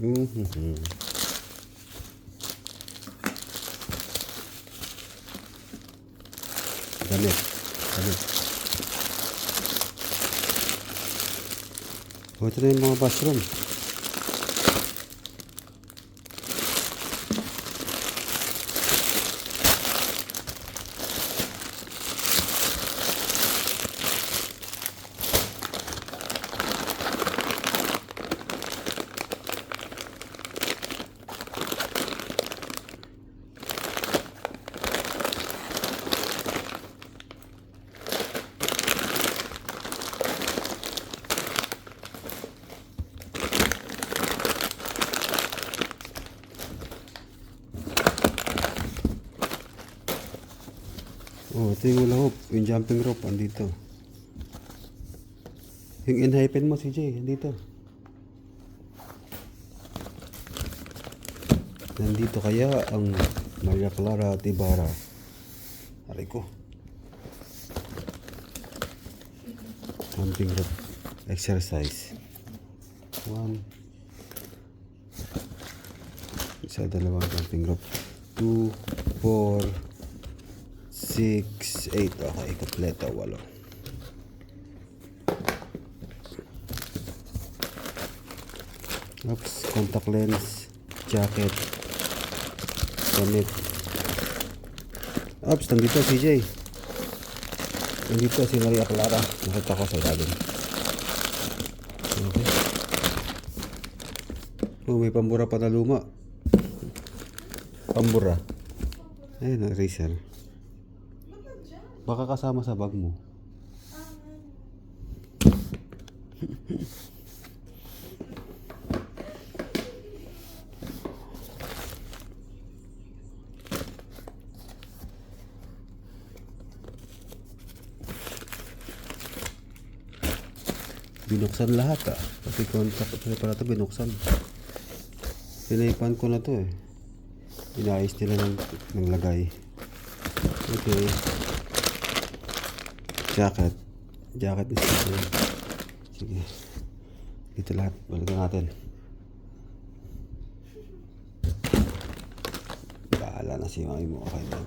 Mhm. Damit. Damit. O, ito na yung Oh, ito yung hula hoop. Yung jumping rope, andito. Yung in-hypen mo, CJ, andito. Nandito kaya ang Maria Clara Tibara. Aray ko. Jumping rope. Exercise. One. Isa, dalawang jumping rope. Two, four, six, eight. Okay, kompleto. Walo. Oops, contact lens, jacket, damit. Oops, nandito CJ. Nandito si Maria Clara. Nakita ko sa ilalim. Okay. Oh, may pambura pa na luma. Pambura. Ayun, eraser. Baka kasama sa bag mo. Binuksan lahat ah. Pati contact pati pala ito binuksan. Pinaipan ko na to eh. Inayos nila ng, ng lagay. Okay. Jacket. Jacket is okay. Sige. Dito lahat. Balikan natin. Bahala na si mami mo. Okay na.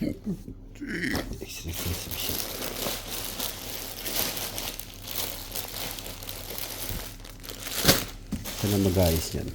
Yan. Exercise machine. Saan na mag-ayos yan?